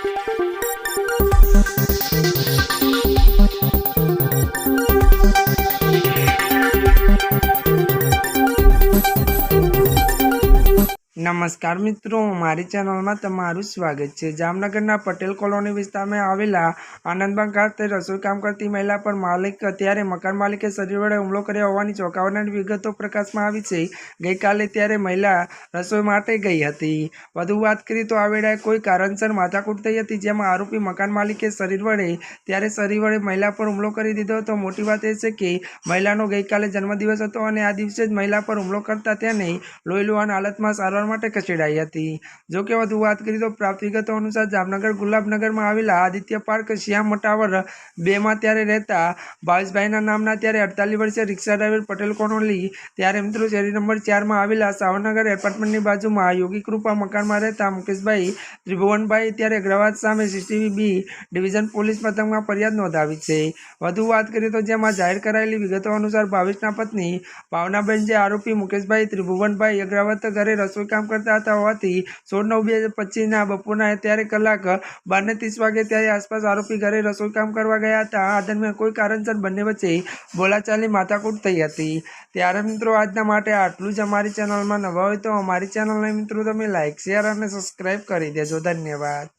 Thank you. નમસ્કાર મિત્રો, મારી ચેનલમાં તમારું સ્વાગત છે. જામનગરના પટેલ કોલોની વિસ્તારમાં આવેલા આનંદબાગ ખાતે રસોઈ કામ કરતી મહિલા પર માલિક ત્યારે મકાન માલિકે શરીર વડે હુમલો કર્યો હોવાની ચોંકાવનારી વિગતો પ્રકાશમાં આવી છે. ગઈકાલે ત્યારે મહિલા રસોઈ માટે ગઈ હતી. વધુ વાત કરીએ તો આ વેળાએ કોઈ કારણસર માથાકૂટ થઈ હતી, જેમાં આરોપી મકાન માલિકે શરીર વડે, ત્યારે શરીર વડે મહિલા પર હુમલો કરી દીધો હતો. મોટી વાત એ છે કે મહિલાનો ગઈકાલે જન્મદિવસ હતો અને આ દિવસે જ મહિલા પર હુમલો કરતા તેને લોહી લુહાણ હાલતમાં સારવાર માટે ખસેડાઈ હતી. જો કે વધુ વાત કરીએ તો પ્રાપ્ત વિગતો અનુસાર જામનગર, ગુલાબનગરમાં આવેલા આદિત્ય પાર્ક, શ્યામ ટાવર બેમાં ત્યારે રહેતા ભાવેશભાઈના નામના ત્યારે અડતાલીસ વર્ષે રિક્ષા ડ્રાઈવર પટેલ કોનોલી ત્યારે મિત્રો શેરી નંબર ચારમાં આવેલા સાવનગર એપાર્ટમેન્ટની બાજુમાં યોગી કૃપા મકાનમાં રહેતા મુકેશભાઈ ત્રિભુવનભાઈ ત્યારે અગ્રવાદ સામે સીસીટીવી બી ડિવિઝન પોલીસ મથકમાં ફરિયાદ નોંધાવી છે. વધુ વાત કરીએ તો જેમાં જાહેર કરાયેલી વિગતો અનુસાર ભાવેશના પત્ની ભાવનાબેન જે આરોપી મુકેશભાઈ ત્રિભુવનભાઈ અગ્રવાત ઘરે રસોઈ કામ કરતા હતા હોવાથી સોળ નવ બે હજાર પચીસના બપોરના ત્યારે કલાક બારને ત્રીસ વાગે ત્યારે આસપાસ આરોપી ઘરે રસોઈ કામ કરવા ગયા હતા. આ દરમિયાન કોઈ કારણસર બંને વચ્ચે બોલાચાલી માથાકૂટ થઈ હતી. ત્યારે મિત્રો આજના માટે આટલું જ અમારી ચેનલમાં નવા હોય તો અમારી ચેનલને મિત્રો તમે લાઇક શેર અને સબસ્ક્રાઈબ કરી દેજો. ધન્યવાદ.